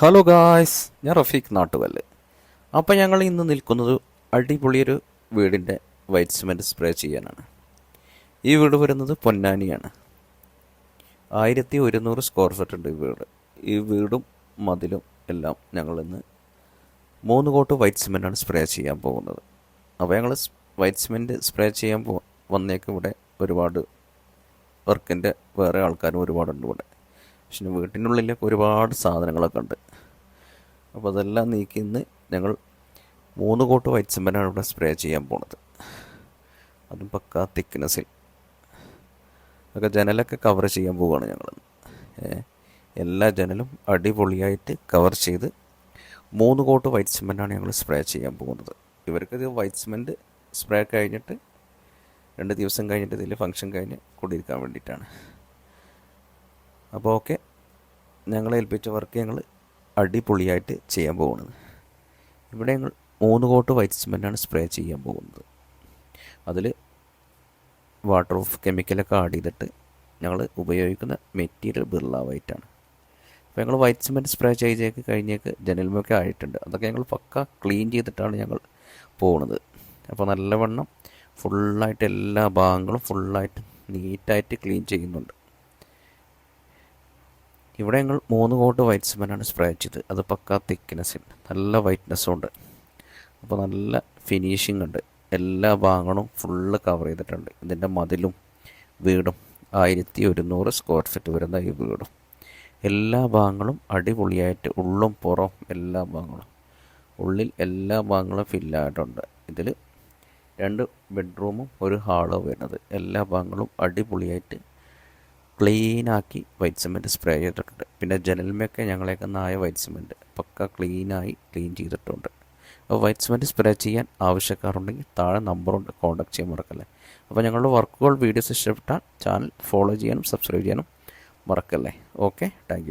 Hello guys ഞാൻ റഫീഖ് നാട്ടുകല്ല് അപ്പോൾ ഞങ്ങൾ ഇന്ന് നിൽക്കുന്നത് അടിപൊളിയൊരു വീടിന്റെ വൈറ്റ് സിമെന്റ് സ്പ്രേ ചെയ്യാനാണ്. ഈ വീട് വരുന്നത് പൊന്നാനിയാണ്. ആയിരത്തി ഒരുന്നൂറ് സ്ക്വയർ ഫീറ്റ് ഉണ്ട് ഈ വീട്. ഈ വീടും മതിലും എല്ലാം ഞങ്ങളിന്ന് മൂന്ന് കോട്ട് വൈറ്റ് സിമെന്റാണ് സ്പ്രേ ചെയ്യാൻ പോകുന്നത്. അപ്പോൾ ഞങ്ങൾ വൈറ്റ് സിമെന്റ് സ്പ്രേ ചെയ്യാൻ പോ വന്നേക്ക് ഇവിടെ ഒരുപാട് വർക്കിന്റെ വേറെ ആൾക്കാരും ഒരുപാടുണ്ട് ഇവിടെ. പക്ഷെ വീട്ടിന്റെ ഒരുപാട് സാധനങ്ങളൊക്കെ ഉണ്ട്. അപ്പോൾ അതെല്ലാം നീക്കി ഇന്ന് ഞങ്ങൾ മൂന്ന് കോട്ട് വൈറ്റ് സിമെന്റാണ് ഇവിടെ സ്പ്രേ ചെയ്യാൻ പോണത്. അതും പക്കാ തിക്നെസ്സിൽ. ഒക്കെ ജനലൊക്കെ കവർ ചെയ്യാൻ പോവുകയാണ് ഞങ്ങൾ. എല്ലാ ജനലും അടിപൊളിയായിട്ട് കവർ ചെയ്ത് മൂന്ന് കോട്ട് വൈറ്റ് സിമെന്റാണ് ഞങ്ങൾ സ്പ്രേ ചെയ്യാൻ പോകുന്നത് ഇവർക്ക് ഇത് വൈറ്റ് സിമെന്റ് സ്പ്രേ കഴിഞ്ഞിട്ട് രണ്ട് ദിവസം കഴിഞ്ഞിട്ട് ഇതിൽ ഫംഗ്ഷൻ കഴിഞ്ഞ് കൂടിയിരിക്കാൻ വേണ്ടിയിട്ടാണ്. അപ്പോൾ ഓക്കെ. ഞങ്ങളെ ഏൽപ്പിച്ച വർക്ക് ഞങ്ങൾ അടിപൊളിയായിട്ട് ചെയ്യാൻ പോകുന്നത്. ഇവിടെ ഞങ്ങൾ മൂന്ന് കോട്ട് വൈറ്റ് സിമെന്റാണ് സ്പ്രേ ചെയ്യാൻ പോകുന്നത്. അതിൽ വാട്ടർ ഓഫ് കെമിക്കലൊക്കെ ആഡ് ചെയ്തിട്ട് ഞങ്ങൾ ഉപയോഗിക്കുന്ന മെറ്റീരിയൽ ബിർള വൈറ്റാണ് അപ്പോൾ ഞങ്ങൾ വൈറ്റ് സിമെന്റ് സ്പ്രേ ചെയ്തേക്ക് കഴിഞ്ഞേക്ക് ജനൽമൊക്കെ ആയിട്ടുണ്ട്. അതൊക്കെ ഞങ്ങൾ പക്ക ക്ലീൻ ചെയ്തിട്ടാണ് ഞങ്ങൾ പോകുന്നത് അപ്പോൾ നല്ലവണ്ണം ഫുള്ളായിട്ട് എല്ലാ ഭാഗങ്ങളും ഫുള്ളായിട്ട് നീറ്റായിട്ട് ക്ലീൻ ചെയ്യുന്നുണ്ട്. ഇവിടെ ഞങ്ങൾ മൂന്ന് കോട്ട് വൈറ്റ് സിമെന്റാണ് സ്പ്രേ ചെയ്തത്. അത് പക്ക തിക്നെസ്സിൽ നല്ല വൈറ്റ്നെസ്സും ഉണ്ട്. അപ്പോൾ നല്ല ഫിനിഷിംഗ് ഉണ്ട്. എല്ലാ ഭാഗങ്ങളും ഫുള്ള് കവർ ചെയ്തിട്ടുണ്ട്. ഇതിന്റെ മതിലും വീടും ആയിരത്തി ഒരുന്നൂറ് സ്ക്വയർ ഫീറ്റ് വരുന്ന ഈ വീടും. എല്ലാ ഭാഗങ്ങളും അടിപൊളിയായിട്ട് ഉള്ളും പുറം എല്ലാ ഭാഗങ്ങളും. ഉള്ളിൽ എല്ലാ ഭാഗങ്ങളും ഫില്ലായിട്ടുണ്ട് ഇതിൽ രണ്ട് ബെഡ്റൂമും ഒരു ഹാളും വരുന്നത്. എല്ലാ ഭാഗങ്ങളും അടിപൊളിയായിട്ട് ക്ലീനാക്കി വൈറ്റ് സിമെന്റ് സ്പ്രേ ചെയ്തിട്ടുണ്ട്. പിന്നെ ജനലിമയൊക്കെ ഞങ്ങളെയൊക്കെ നായ വൈറ്റ് സിമെന്റ് പക്ക ക്ലീനായി ക്ലീൻ ചെയ്തിട്ടുണ്ട്. അപ്പോൾ വൈറ്റ് സിമെന്റ് സ്പ്രേ ചെയ്യാൻ ആവശ്യക്കാരുണ്ടെങ്കിൽ താഴെ നമ്പറുണ്ട് കോൺടാക്ട് ചെയ്യാൻ മറക്കല്ലേ. അപ്പോൾ ഞങ്ങളുടെ വർക്കുകൾ വീഡിയോസ് ഇഷ്ടപ്പെട്ടാൽ ചാനൽ ഫോളോ ചെയ്യാനും സബ്സ്ക്രൈബ് ചെയ്യാനും മറക്കല്ലേ. Okay thank